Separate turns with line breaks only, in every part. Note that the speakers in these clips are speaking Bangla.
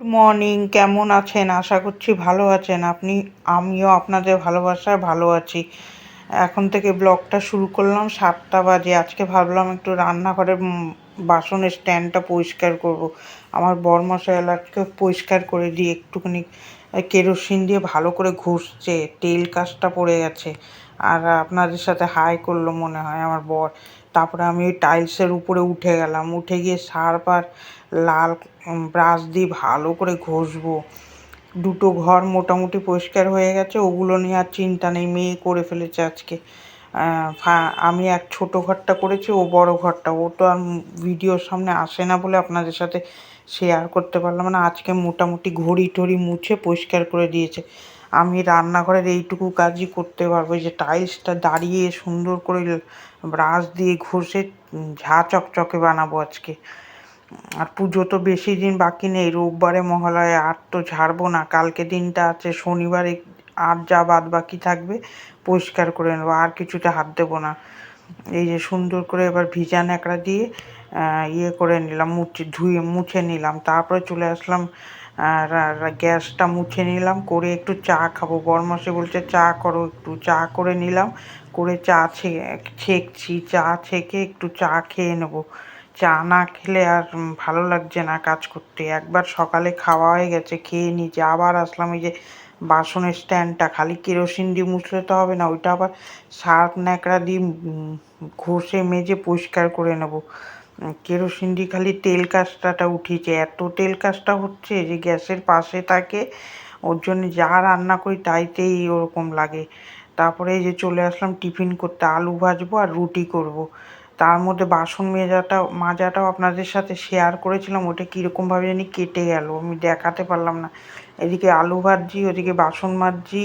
মর্নিং কেমন আছেন? আশা করছি ভালো আছেন। আপনি, আমিও আপনাদের ভালোবাসায় ভালো আছি। এখন থেকে ব্লগটা শুরু করলাম সাতটা বাজে। আজকে ভাবলাম একটু রান্নাঘরের বাসনের স্ট্যান্ডটা পরিষ্কার করব। আমার বরমশাই এলাকাকে পরিষ্কার করে দিয়ে একটুখানি কেরোসিন দিয়ে ভালো করে ঘষছে। তেল কাজটা পড়ে গেছে। আর আপনাদের সাথে হাই করল মনে হয় আমার বর। তারপরে আমি ওই টাইলসের উপরে উঠে গেলাম। উঠে গিয়ে সারবার লাল ব্রাশ দিয়ে ভালো করে ঘষবো। দুটো ঘর মোটামুটি পরিষ্কার হয়ে গেছে, ওগুলো নিয়ে আর চিন্তা নেই, মেয়ে করে ফেলেছে আজকে। আমি এক ছোট ঘরটা করেছি, ও বড় ঘরটা। ও তো আর ভিডিওর সামনে আসে না বলে আপনাদের সাথে শেয়ার করতে পারলাম না। আজকে মোটামুটি ঘড়ি টড়ি মুছে পরিষ্কার করে দিয়েছে। আমি রান্নাঘরের এইটুকু কাজই করতে পারব। যে টাইলসটা দাঁড়িয়ে সুন্দর করে ব্রাশ দিয়ে ঘষে ঝা চকচকে বানাবো আজকে। আর পুজো তো বেশি দিন বাকি নেই, রোববারে মহালয়ে, আর তো ঝাড়বো না, কালকে দিনটা আছে, শনিবারে আর যা বাদ বাকি থাকবে, পরিষ্কার করে নেব, আর কিছুতে হাত দেবো না। এই যে সুন্দর করে এবার ভিজা ন্যাকড়া দিয়ে ইয়ে করে নিলাম, মুছে, ধুয়ে মুছে নিলাম, তারপরে চলে আসলাম গ্যাসটা মুছে নিলাম, করে একটু চা খাব বরমাসে বলছে, চা করো একটু। চা করে নিলাম, করে চা ছেঁকছি, চা ছেঁকে একটু চা খেয়ে নেব। চা না খেলে আর ভালো লাগছে না কাজ করতে। একবার সকালে খাওয়া হয়ে গেছে, খেয়ে নিয়েছি। আবার আসলাম এই যে বাসনের স্ট্যান্ডটা। খালি কেরোসিন দিয়ে মুছলে তো হবে না, ওইটা আবার সার্ফ ন্যাকড়া দিয়ে ঘষে মেজে পরিষ্কার করে নেব। কেরোসিন দিয়ে খালি তেল কাজটাটা উঠিয়েছে। এত তেল কাজটা হচ্ছে যে গ্যাসের পাশে থাকে, ওর জন্য যা রান্না করি তাইতেই ওরকম লাগে। তারপরে এই যে চলে আসলাম টিফিন করতে, আলু ভাজবো আর রুটি করব। তার মধ্যে বাসন মেজাটা, মাজাটাও আপনাদের সাথে শেয়ার করেছিলাম, ওটা কীরকমভাবে জানি কেটে গেল, আমি দেখাতে পারলাম না। এদিকে আলু ভাজছি ওদিকে বাসন মাজছি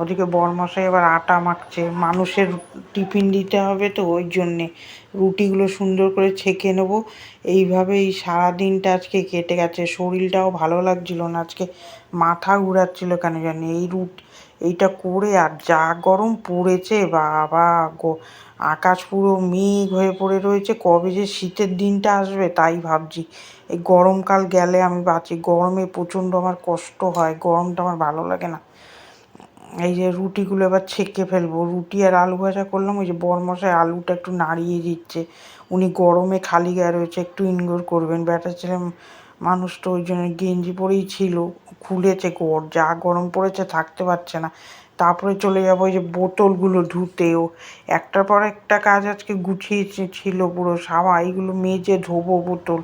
ওদিকে বরমশাই এবার আটা মাখছে। মানুষের টিফিন দিতে হবে তো, ওই জন্যে। রুটিগুলো সুন্দর করে ছেঁকে নেব। এইভাবেই সারা দিনটা আজকে কেটে গেছে। শরীরটাও ভালো লাগছিল না, আজকে মাথা ঘুরাচ্ছিল কেন জানি? এই রুট এইটা করে আর যা গরম পড়েছে, বাবা গো। আকাশ পুরো মেঘ হয়ে পড়ে রয়েছে, কবে যে শীতের দিনটা আসবে তাই ভাবছি। এই গরমকাল গেলে আমি বাঁচি। গরমে প্রচণ্ড আমার কষ্ট হয়, গরমটা আমার ভালো লাগে না। এই যে রুটিগুলো এবার ছেঁকে ফেলব। রুটি আর আলু ভাজা করলাম, ওই যে বরমশাই আলুটা একটু নাড়িয়ে দিচ্ছে। উনি গরমে খালি গায়ে রয়েছে, একটু ইনগোর করবেন। ব্যাটা ছেলে মানুষ তো ওই জন্য গেঞ্জি পরেই ছিল, খুলেছে গোর যা গরম পড়েছে থাকতে পারছে না। তারপরে চলে যাব ওই যে বোতলগুলো ধুতেও। একটার পর একটা কাজ আজকে গুছিয়েছে, ছিল পুরো সাবা এইগুলো মেজে ধোবো বোতল।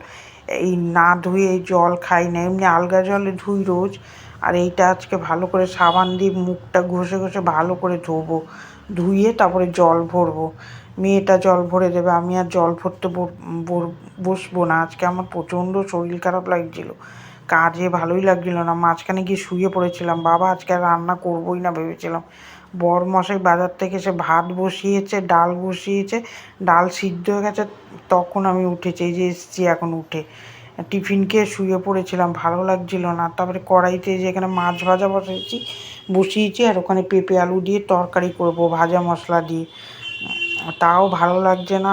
এই না ধুয়ে জল খাই না, এমনি আলগা জলে ধুই রোজ। আর এইটা আজকে ভালো করে সাবান দিয়ে মুখটা ঘষে ঘষে ভালো করে ধোবো। ধুয়ে তারপরে জল ভরবো। মেয়েটা জল ভরে দেবে, আমি আর জল ভরতে বসবো না। আজকে আমার প্রচণ্ড শরীর খারাপ লাগছিল। কাজে ভালোই লাগছিল না। মাঝখানে গিয়ে শুয়ে পড়েছিলাম। বাবা, আজকে আর রান্না করবোই না ভেবেছিলাম। বর মশাই বাজার থেকে এসে ভাত বসিয়েছে, ডাল বসিয়েছে, ডাল সিদ্ধ হয়ে গেছে, তখন আমি উঠেছি। এই যে এসছি এখন উঠে। টিফিন খেয়ে শুয়ে পড়েছিলাম। ভালো লাগছিল না। তারপরে কড়াইতে যে এখানে মাছ ভাজা বসিয়েছি বসিয়েছি, আর ওখানে পেঁপে আলু দিয়ে তরকারি করব, ভাজা মশলা দিয়ে। তাও ভালো লাগছে না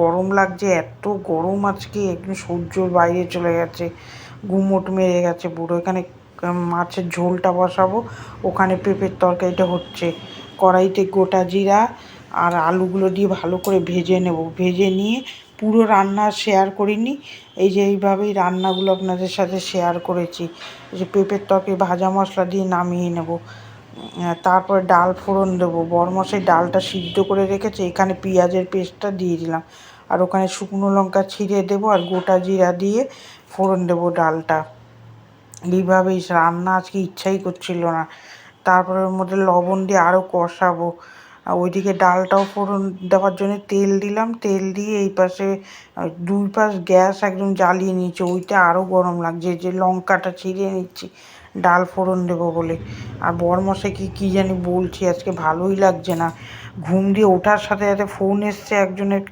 গরম লাগছে, এত গরম আজকে, একদম সূর্যর বাইরে চলে গেছে, গুমোট মেরে গেছে পুরো, এখানে মাছের ঝোলটা বসাবো, ওখানে পেঁপের তরকারিটা হচ্ছে, কড়াইতে গোটা জিরা আর আলুগুলো দিয়ে ভালো করে ভেজে নেব, ভেজে নিয়ে পুরো রান্না শেয়ার করিনি, এই যে এইভাবেই রান্নাগুলো আপনাদের সাথে শেয়ার করেছি যে পেঁপের তরকারি, ভাজা মশলা দিয়ে নামিয়ে নেব তারপরে ডাল ফোড়ন দেবো। বরমশাই ডালটা সিদ্ধ করে রেখেছে, এখানে পেঁয়াজের পেস্টটা দিয়ে দিলাম। আর ওখানে শুকনো লঙ্কা ছিঁড়ে দেবো আর গোটা জিরা দিয়ে ফোড়ন দেবো ডালটা। এইভাবেই রান্না আজকে ইচ্ছাই করছিল না। তারপরে ওর মধ্যে লবণ দিয়ে আরও কষাবো। ওইদিকে ডালটাও ফোড়ন দেওয়ার জন্য তেল দিলাম। তেল দিয়ে এই পাশে দুই পাশ গ্যাস একদম জ্বালিয়ে নিচ্ছে ওইটা আরও গরম লাগছে যে লঙ্কাটা ছিঁড়ে নিচ্ছি। ডাল ফোড়ন দেবো বলে। আর বরমশাই কি, কী জানি বলছি, আজকে ভালোই লাগছে না। ঘুম দিয়ে ওঠার সাথে সাথে ফোন এসছে একজনের,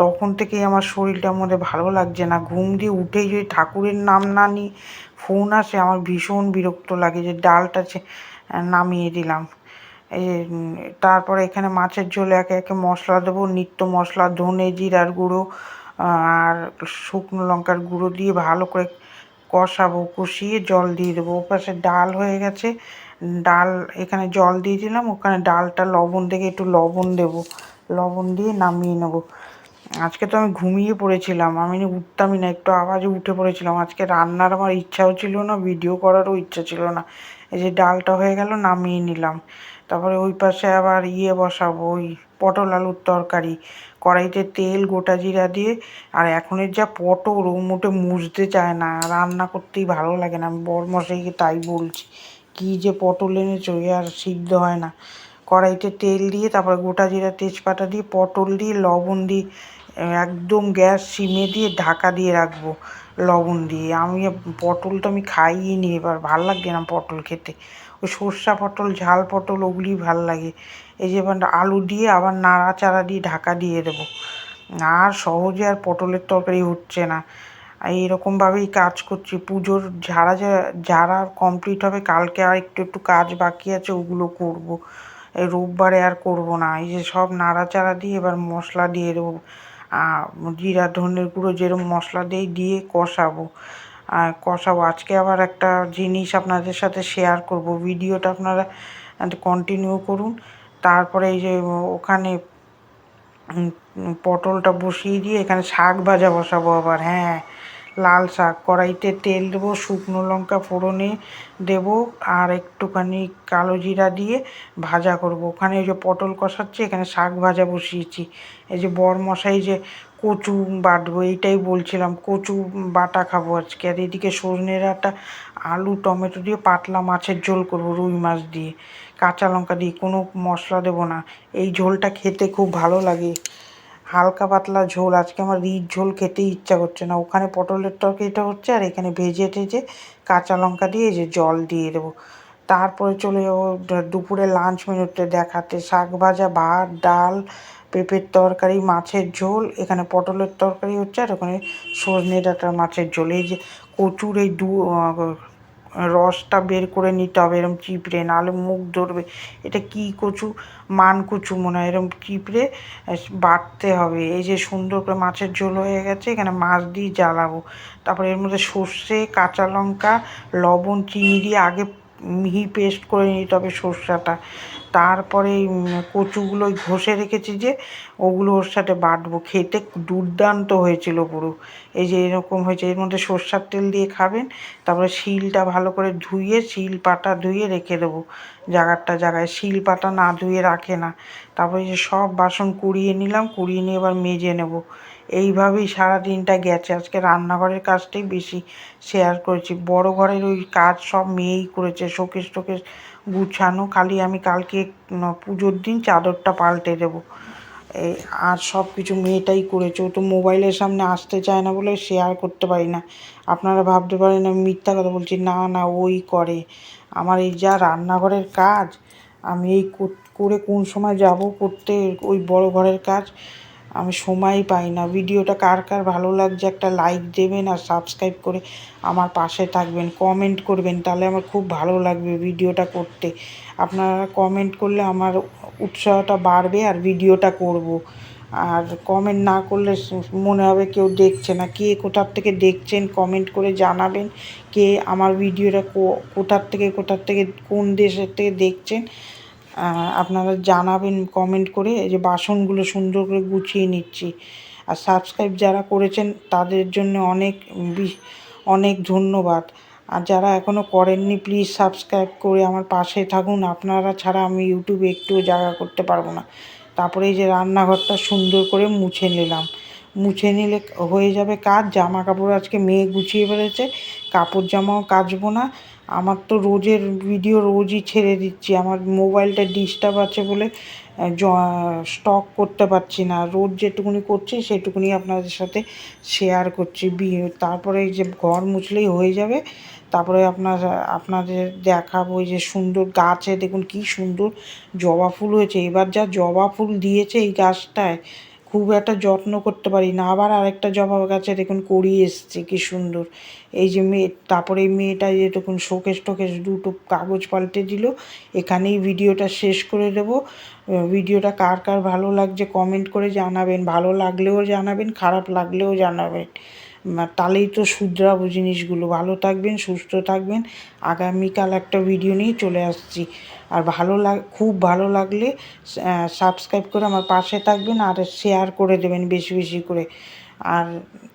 তখন থেকেই আমার শরীরটার মধ্যে ভালো লাগছে না। ঘুম দিয়ে উঠেই যদি ঠাকুরের নাম না নিই, ফোন আসে, আমার ভীষণ বিরক্ত লাগে যে ডালটা নামিয়ে দিলাম। তারপরে এখানে মাছের ঝোলে, একে একে মশলা দেবো, নিত্য মশলা, ধনে জিরার গুঁড়ো আর শুকনো লঙ্কার গুঁড়ো দিয়ে ভালো করে কষাবো, কষিয়ে জল দিয়ে দেবো। ওপাশে ডাল হয়ে গেছে। ডাল এখানে জল দিয়ে দিলাম। ওখানে ডালটা লবণ দেখে একটু লবণ দেবো। লবণ দিয়ে নামিয়ে নেব। আজকে তো আমি ঘুমিয়ে পড়েছিলাম। আমি উঠতামই না, একটু আওয়াজে উঠে পড়েছিলাম। আজকে রান্নার আমার ইচ্ছাও ছিল না, ভিডিও করারও ইচ্ছা ছিল না। এই যে ডালটা হয়ে গেল, নামিয়ে নিলাম। তারপরে ওই পাশে আবার ইয়ে বসাবো, ওই পটল আলুর তরকারি। কড়াইতে তেল, গোটা জিরা দিয়ে, আর এখনের যা পটল, ও মোটে মুছতে চায় না। রান্না করতেই ভালো লাগে না। আমি বর মশাইকে তাই বলছি, কী যে পটল এনেছো, এ আর সিদ্ধ হয় না। কড়াইতে তেল দিয়ে, তারপরে গোটা জিরা তেজপাতা দিয়ে, পটল দিয়ে, লবণ দিয়ে একদম গ্যাস সিমে দিয়ে, ঢাকা দিয়ে রাখব লবণ দিয়ে। আমি পটল তো আমি খাইয়ে নি এবার। ভালো লাগে না পটল খেতে। ওই সর্ষা পটল, ঝাল পটল ওগুলি ভালো লাগে। এই যে এবার আলু দিয়ে আবার নাড়াচাড়া দিয়ে ঢাকা দিয়ে দেবো। আর সহজে আর পটলের তরকারি হচ্ছে না। এইরকমভাবেই কাজ করছি। পুজোর ঝাড়া ঝাড়া কমপ্লিট হবে, কালকে আর একটু একটু কাজ বাকি আছে, ওগুলো করব। এই রোববারে আর করব না। এই যে সব নাড়াচাড়া দিয়ে এবার মশলা দিয়ে দেবো। জিরা, ধনের গুঁড়ো যেরকম মশলা দিয়ে দিয়ে কষাবো। কষাবো। আজকে আবার একটা জিনিস আপনাদের সাথে শেয়ার করব। ভিডিওটা আপনারা কন্টিনিউ করুন। তারপরে এই যে ওখানে পটলটা বসিয়ে দিয়ে এখানে শাক ভাজা বসাবো আবার হ্যাঁ। লাল শাক। কড়াইতে তেল দেবো, শুকনো লঙ্কা ফোড়নে দেব, আর একটুখানি কালো জিরা দিয়ে ভাজা করব। ওখানে ওই যে পটল কষাচ্ছি, এখানে শাক ভাজা বসিয়েছি। এই যে বর মশাই যে কচু বাটবো, এইটাই বলছিলাম, কচু বাটা খাব আজকে। আর এদিকে সজনে ডাঁটা, আলু, টমেটো দিয়ে পাতলা মাছের ঝোল করব রুই মাছ দিয়ে। কাঁচা লঙ্কা দিয়ে কোনো মশলা দেবো না। এই ঝোলটা খেতে খুব ভালো লাগে। হালকা পাতলা ঝোল। আজকে আমার রিচ ঝোল খেতেই ইচ্ছা করছে না। ওখানে পটলের তরকারিটা হচ্ছে আর এখানে ভেজে টেজে কাঁচা লঙ্কা দিয়ে যে জল দিয়ে দেবো। তারপরে চলে যাব দুপুরে লাঞ্চ মেনুতে দেখাতে। শাক ভাজা, ভাত, ডাল, পেঁপের তরকারি, মাছের ঝোল। এখানে পটলের তরকারি হচ্ছে আর ওখানে সজনে ডাঁটার মাছের ঝোল। এই যে কচুর এই দু রসটা বের করে নিতে হবে, এরম চিপড়ে, নাহলে মুখ ধরবে। এটা কি কচু? মান কচু মনে হয়, এরম চিপড়ে বাটতে হবে। এই যে সুন্দর করে মাছের ঝোল হয়ে গেছে, এখানে মাছ দিয়ে জ্বালাবো। তারপরে এর মধ্যে সর্ষে, কাঁচা লঙ্কা, লবণ, চিনি দিয়ে আগে মিহি পেস্ট করে নিতে হবে সর্ষাটা। তারপরে কচুগুলো ঘষে রেখেছি যে, ওগুলো ওর সাথে বাটবো। খেতে দুর্দান্ত হয়েছিল পুরো। এই যে এরকম হয়েছে, এর মধ্যে সর্ষার তেল দিয়ে খাবেন, তারপরে শিলটা ভালো করে ধুয়ে, শিল পাটা ধুয়ে রেখে দেবো জায়গাটা জায়গায়। শিল পাটা না ধুয়ে রাখে না। তারপরে যে সব বাসন কুড়িয়ে নিলাম, কুড়িয়ে নিয়ে এবার মেজে নেব। এইভাবেই সারা দিনটা গেছে। আজকে রান্নাঘরের কাজটাই বেশি শেয়ার করেছি। বড় ঘরের ওই কাজ সব মেয়েই করেছে শোকেস টোকেস গুছানো। খালি আমি কালকে পুজোর দিন চাদরটা পাল্টে দেবো। এই আর সব কিছু মেয়েটাই করেছে। ও তো মোবাইলের সামনে আসতে চায় না বলে শেয়ার করতে পারি না। আপনারা ভাবতে পারেন, আমি মিথ্যা কথা বলছি। না না, ওই করে। আমার এই যা রান্নাঘরের কাজ, আমি এই করে কোন সময় যাব করতে, ওই বড় ঘরের কাজ আমি সময় পাই না। ভিডিওটা কার কার ভালো লাগছে একটা লাইক দেবেন আর সাবস্ক্রাইব করে আমার পাশে থাকবেন। কমেন্ট করবেন, তাহলে আমার খুব ভালো লাগবে ভিডিওটা করতে। আপনারা কমেন্ট করলে আমার উৎসাহটা বাড়বে আর ভিডিওটা করব। আর কমেন্ট না করলে মনে হবে কেউ দেখছে না। কে কোথার থেকে দেখছেন কমেন্ট করে জানাবেন কে আমার ভিডিওটা কোথার থেকে কোথার থেকে, কোন দেশের থেকে দেখছেন। আপনারা জানাবেন কমেন্ট করে এই যে বাসনগুলো সুন্দর করে গুছিয়ে নিচ্ছি। আর সাবস্ক্রাইব যারা করেছেন, তাদের জন্য অনেক অনেক ধন্যবাদ। আর যারা এখনও করেননি প্লিজ সাবস্ক্রাইব করে আমার পাশে থাকুন। আপনারা ছাড়া আমি ইউটিউবে একটুও জায়গা করতে পারব না। তারপরে এই যে রান্নাঘরটা সুন্দর করে মুছে নিলাম। মুছে নিলে হয়ে যাবে কাজ। জামা কাপড় আজকে মেয়ে গুছিয়ে ফেলেছে। কাপড় জামাও কাচবো না। আমার তো রোজের ভিডিও রোজই ছেড়ে দিচ্ছি। আমার মোবাইলটা ডিস্টার্ব আছে বলে স্টক করতে পারছি না। রোজ যেটুকুনি করছি, সেটুকুনি আপনাদের সাথে শেয়ার করছি। তারপরে এই যে ঘর মুছলেই হয়ে যাবে। তারপরে আপনার, আপনাদের দেখাবো যে সুন্দর গাছে, দেখুন কি সুন্দর জবা ফুল হয়েছে। এবার যা জবা ফুল দিয়েছে এই গাছটায় খুব একটা যত্ন করতে পারি না। আবার আরেকটা জবা গাছে দেখুন করি এসছে, কি সুন্দর। এই যে মেয়ে, তারপরে এই মেয়েটা যে দেখুন শোকেশ টোকেশ দুটো কাগজ পাল্টে দিল। এখানেই ভিডিওটা শেষ করে দেব। ভিডিওটা কার কার ভালো লাগছে কমেন্ট করে জানাবেন। ভালো লাগলেও জানাবেন, খারাপ লাগলেও জানাবেন। তাহলেই তো শুধরাবো জিনিসগুলো। ভালো থাকবেন, সুস্থ থাকবেন। আগামীকাল একটা ভিডিও নিয়ে চলে আসছি। আর ভালো লাগ, খুব ভালো লাগলে সাবস্ক্রাইব করে আমার পাশে থাকবেন আর শেয়ার করে দেবেন বেশি বেশি করে। আর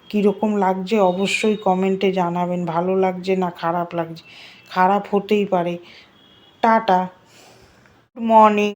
কীরকম লাগছে অবশ্যই কমেন্টে জানাবেন। ভালো লাগছে না খারাপ লাগছে? খারাপ হতেই পারে। টাটা। মর্নিং